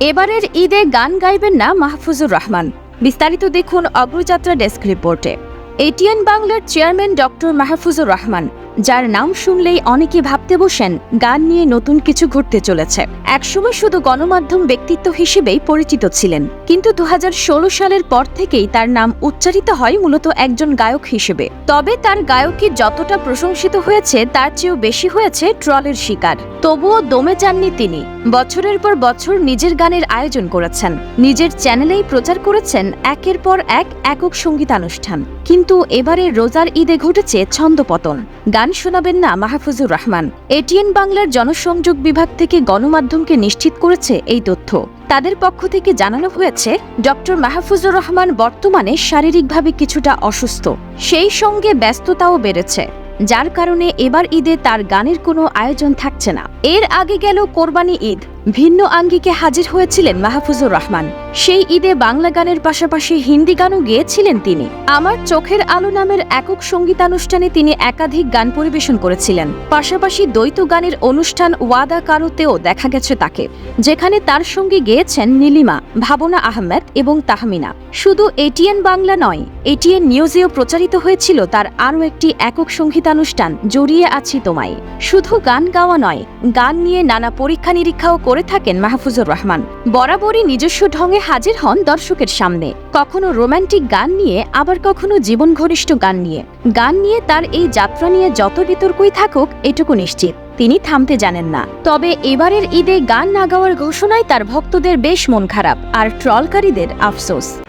এবারের ঈদে গান গাইবেন না মাহফুজুর রহমান। বিস্তারিত দেখুন অগ্রযাত্রা ডেস্ক রিপোর্টে। এটিএন বাংলার চেয়ারম্যান ডক্টর মাহফুজুর রহমান, যার নাম শুনলেই অনেকে ভাবতে বসেন, গান নিয়ে নতুন কিছু ঘটতে চলেছে। একসময় শুধু গণমাধ্যম ব্যক্তিত্ব হিসেবেই পরিচিত ছিলেন, কিন্তু দু হাজার ষোলো সালের পর থেকেই তার নাম উচ্চারিত হয় মূলত একজন গায়ক হিসেবে। তবে তার গায়কী যতটা প্রশংসিত হয়েছে, তার চেয়েও বেশি হয়েছে ট্রলের শিকার। তবুও দমে যাননি তিনি। বছরের পর বছর নিজের গানের আয়োজন করেছেন। নিজের চ্যানেলেই প্রচার করেছেন একের পর এক একক সঙ্গীতানুষ্ঠান। কিন্তু এবারে রোজার ঈদে ঘটেছে ছন্দপতন। গান শোনাবেন না মাহফুজুর রহমান। এটিএন বাংলার জনসংযোগ বিভাগ থেকে গণমাধ্যমকে নিশ্চিত করেছে এই তথ্য। তাদের পক্ষ থেকে জানানো হয়েছে, ডক্টর মাহফুজুর রহমান বর্তমানে শারীরিকভাবে কিছুটা অসুস্থ। সেই সঙ্গে ব্যস্ততাও বেড়েছে। যার কারণে এবার ঈদে তার গানের কোনো আয়োজন থাকছে না। এর আগে গেল কোরবানি ঈদ। ভিন্ন আঙ্গিকে হাজির হয়েছিলেন মাহফুজুর রহমান। সেই ঈদে বাংলা গানের পাশাপাশি হিন্দি গানও গেয়েছিলেন তিনি। আমার চোখের আলো নামের একক সঙ্গীতানুষ্ঠানে তিনি একাধিক গান পরিবেশন করেছিলেন। পাশাপাশি দ্বৈত গানের অনুষ্ঠান ওয়াদা কারোতেও দেখা গেছে তাকে, যেখানে তার সঙ্গে গেয়েছেন নীলিমা, ভাবনা আহমেদ এবং তাহমিনা। শুধু এটিএন বাংলা নয়, এটিএন নিউজেও প্রচারিত হয়েছিল তার আরও একটি একক সঙ্গীতানুষ্ঠান, জড়িয়ে আছি তোমায়। শুধু গান গাওয়া নয় গান নিয়ে নানা পরীক্ষা নিরীক্ষাও করে থাকেন মাহফুজুর রহমান। বরাবরই নিজস্ব ঢঙে হাজির হন দর্শকের সামনে। কখনো রোমান্টিক গান নিয়ে, আবার কখনো জীবন ঘনিষ্ঠ গান নিয়ে। গান নিয়ে তার এই যাত্রা নিয়ে যত বিতর্কই থাকুক, এটুকু নিশ্চিত। তিনি থামতে জানেন না। তবে এবারের ঈদে গান না গাওয়ার ঘোষণায় তার ভক্তদের বেশ মন খারাপ, আর ট্রলকারীদের আফসোস।